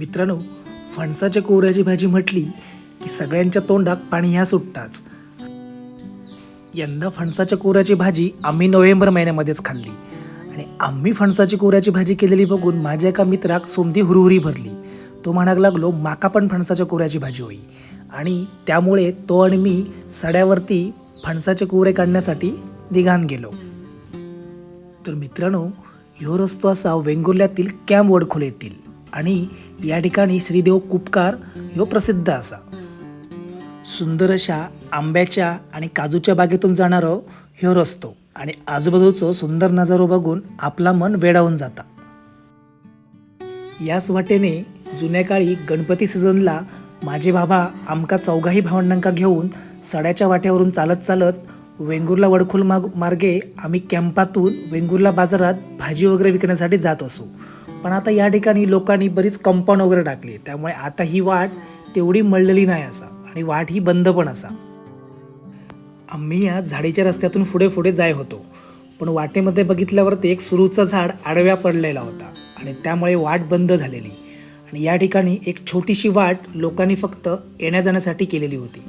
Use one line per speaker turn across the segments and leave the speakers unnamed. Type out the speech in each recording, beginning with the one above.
मित्रांनो फणसाच्या कोऱ्याची भाजी म्हटली की सगळ्यांच्या तोंडात पाणी ह्या सुटताच. यंदा फणसाच्या कोऱ्याची भाजी आम्ही नोव्हेंबर महिन्यामध्येच खाल्ली. आणि आम्ही फणसाची कोऱ्याची भाजी केलेली बघून माझ्या एका मित्राक सोमती हुरहुरी भरली. तो म्हणायला लागलो माका पण फणसाच्या कोऱ्याची भाजी होई. आणि त्यामुळे तो आणि मी सड्यावरती फणसाचे कोरे काढण्यासाठी निघान गेलो. तर मित्रांनो ह्यो रस्तो असा वेंगुर्ल्यातील कॅम्प वडखोल येथील आणि या ठिकाणी श्रीदेव कुपकार ह्यो प्रसिद्ध असा. सुंदर अशा आंब्याच्या आणि काजूच्या बागेतून जाणारो ह्यो रस्तो आणि आजूबाजूचो सुंदर नजारो बघून आपला मन वेडावून जाता. याच वाटेने जुन्या काळी गणपती सीझनला माझे बाबा आमका चौघाही भावंडांका घेऊन सड्याच्या वाट्यावरून चालत चालत वेंगुर्ला वडखोल माग मार्गे आम्ही कॅम्पातून वेंगुर्ला बाजारात भाजी वगैरे विकण्यासाठी जात असू. पण आता या ठिकाणी लोकांनी बरीच कंपाऊंड वगैरे टाकली त्यामुळे आता ही वाट तेवढी मळलेली नाही असा. आणि वाट ही बंद पण असा. आम्ही या झाडीच्या रस्त्यातून पुढे पुढे जाय होतो. पण वाटेमध्ये बघितल्यावरती एक सुरूचं झाड आडव्या पडलेला होता. आणि त्यामुळे वाट बंद झालेली. आणि या ठिकाणी एक छोटीशी वाट लोकांनी फक्त येण्या जाण्यासाठी केलेली होती.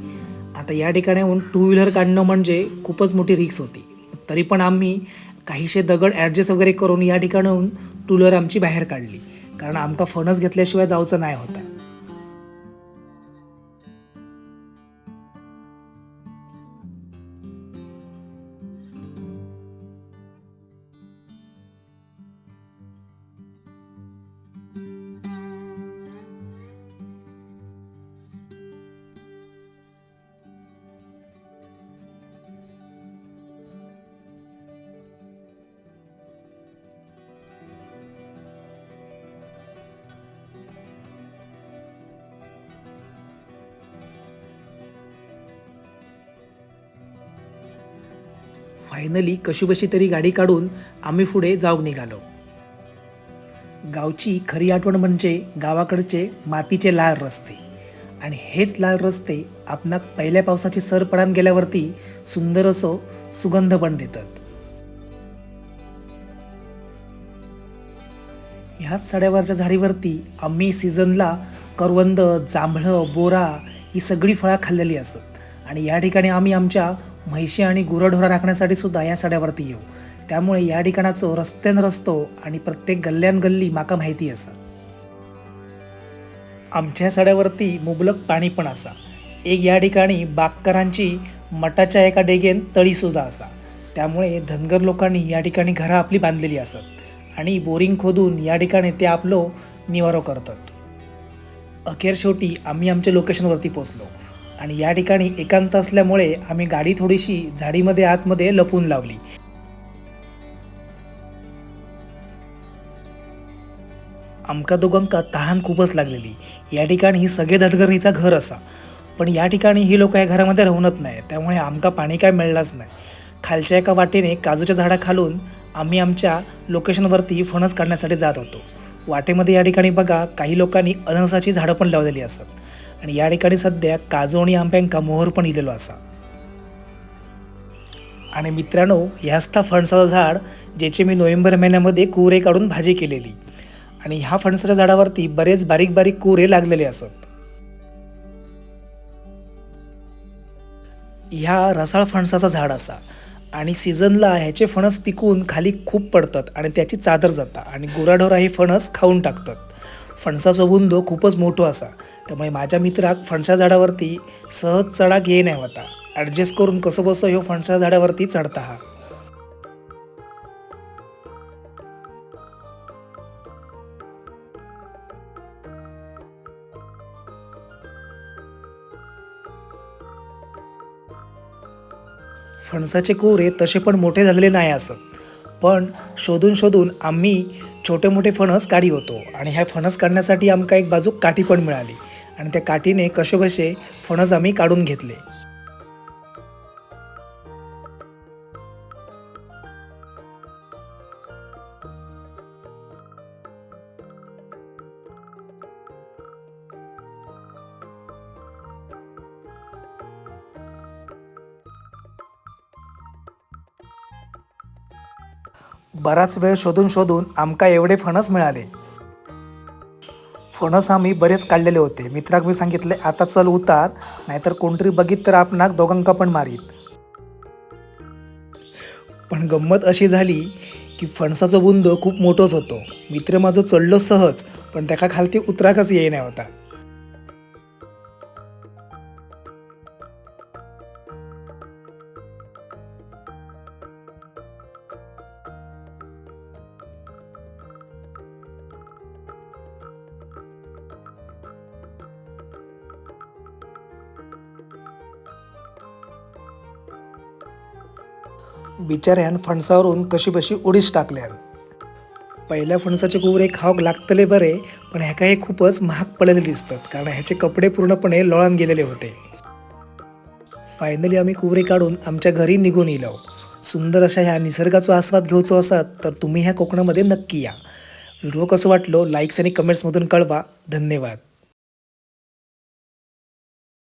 आता या ठिकाणाहून टू व्हीलर काढणं म्हणजे खूपच मोठी रिक्स होती. तरी पण आम्ही काहीशे दगड ॲडजस्ट वगैरे करून या ठिकाणाहून टुलर आमची बाहेर काढली. कारण आमका फणस घेतल्याशिवाय जाऊचं नाही होता. फायनली कशीबशी तरी गाडी काढून आम्ही पुढे जाऊन निघालो. गावची खरी आठवण म्हणजे गावाकडचे मातीचे लाल रस्ते. आणि हेच लाल रस्ते आपणाक पहिल्या पावसाची सर पडान गेल्यावरती सुंदर असो सुगंध पण देतात. ह्याच सड्यावरच्या झाडीवरती आम्ही सीझनला करवंद जांभळं बोरा ही सगळी फळं खाल्लेली असतात आणि या ठिकाणी आम्ही आमच्या म्हैशी आणि गुरढोरा राखण्यासाठी सुद्धा या सड्यावरती येऊ. त्यामुळे या ठिकाणाचो रस्त्यान रस्तो आणि प्रत्येक गल्ल्यान गल्ली माका माहिती असा. आमच्या सड्यावरती मुबलक पाणी पण असा. एक या ठिकाणी बागकरांची मठाच्या एका डेगेन तळीसुद्धा असा. त्यामुळे धनगर लोकांनी या ठिकाणी घरं आपली बांधलेली असत आणि बोरिंग खोदून या ठिकाणी ते आपलो निवारो करतात. अखेर शेवटी आम्ही आमच्या लोकेशनवरती पोचलो आणि या ठिकाणी एकांत असल्यामुळे आम्ही गाडी थोडीशी झाडीमध्ये आतमध्ये लपून लावली. आमका दोघांका तहान खूपच लागलेली. या ठिकाणी ही सगळे धदगरणीचा घर असा. पण या ठिकाणी ही लोक या घरामध्ये राहूनच नाही. त्यामुळे आमका पाणी काय मिळणारच नाही. खालच्या एका वाटेने काजूच्या झाडाखालून आम्ही आमच्या लोकेशनवरती फणस काढण्यासाठी जात होतो. वाटेमध्ये या ठिकाणी बघा काही लोकांनी अननसाची झाडं पण लावलेली असत. आणि या ठिकाणी सध्या काजू आणि आंब्यांका मोहर पण इलेलो असा आणि मित्रांनो ह्याच फणसाचं झाड ज्याचे मी नोव्हेंबर महिन्यामध्ये कुरे काढून भाजी केलेली. आणि ह्या फणसाच्या झाडावरती बरेच बारीक बारीक कुरे लागलेले असत. ह्या रसाळ फणसाचा झाड असा. आणि सीझनला ह्याचे फणस पिकून खाली खूप पडतात आणि त्याची चादर जाता. आणि गुराढोरा हे फणस खाऊन टाकतात. फणसाचो बुंदो खूपच मोठो असा. त्यामुळे माझ्या मित्राक फणसा झाडावरती सहज चढाक ये नाही होता ॲडजस्ट करून कसं बसो ह्यो फणसा झाडावरती चढता हा. फणसाचे कोरे तसे पण मोठे झालेले नाही असत. पण शोधून शोधून आम्ही छोटे मोठे फणस काढी होतो. आणि ह्या फणस काढण्यासाठी आमका एक बाजू काठी पण मिळाली. आणि त्या काठीने कसे फणस आम्ही काढून घेतले. बराच वेळ शोधून शोधून आमका एवढे फणस मिळाले. फणस आम्ही बरेच काढलेले होते. मित्राक मी सांगितले आता चल उतार नाहीतर कोणतरी बघित तर आपणाक दोघांका पण मारीत. पण गंमत अशी झाली की फणसाचो बुंद खूप मोठोच होतो. मित्र माझो चढलो सहज पण त्याका खालती उतराकच येई नाही होता. बिचाऱ्यान फणसावरून कशी बशी उडीच टाकल्यान. पहिल्या फणसाचे कुवरे खावक लागतले बरे पण ह्याका हे खूपच महाग पडलेले दिसतात कारण ह्याचे कपडे पूर्णपणे लोळान गेलेले होते. फायनली आम्ही कुवरे काढून आमच्या घरी निघून येलो सुंदर अशा ह्या निसर्गाचा आस्वाद घेऊचो असात तर तुम्ही ह्या कोकणामध्ये नक्की या. व्हिडिओ कसं वाटलो लाईक्स आणि कमेंट्समधून कळवा. धन्यवाद.